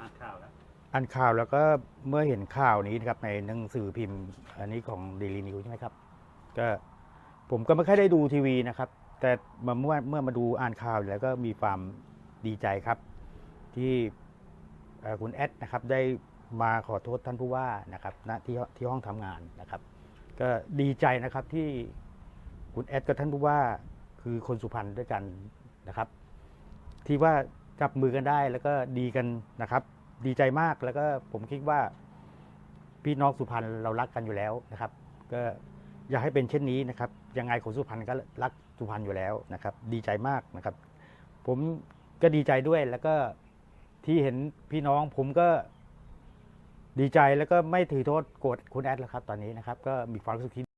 อ่านข่าวแล้วก็เมื่อเห็นข่าวนี้นะครับในหนังสือพิมพ์ อันนี้ของ Daily News ใช่ไหมครับ ก็ผมก็ไม่ค่อยได้ดูทีวีนะครับ แต่มาเมื่อเมื่อมาดูอ่านข่าวแล้วก็มีความดีใจครับ ที่คุณแอดนะครับได้มาขอโทษท่านผู้ว่านะครับณที่ที่ห้องทำงานนะครับ ก็ดีใจนะครับที่คุณแอดกับท่านผู้ว่าคือคนสุพรรณด้วยกันนะครับ ที่ว่า จับมือกันได้แล้วก็ดีกันนะครับ ดีใจมากแล้วก็ผมคิดว่า พี่น้องสุพรรณเรารักกันอยู่แล้วนะครับ ก็อยากให้เป็นเช่นนี้นะครับ ยังไงคนสุพรรณก็รักสุพรรณอยู่แล้วนะครับ ดีใจมากนะครับ ผมก็ดีใจด้วยแล้วก็ที่เห็นพี่น้องผมก็ดีใจแล้วก็ไม่ถือโทษโกรธคุณแอดแล้วครับ ตอนนี้นะครับ ก็มีความรู้สึกที่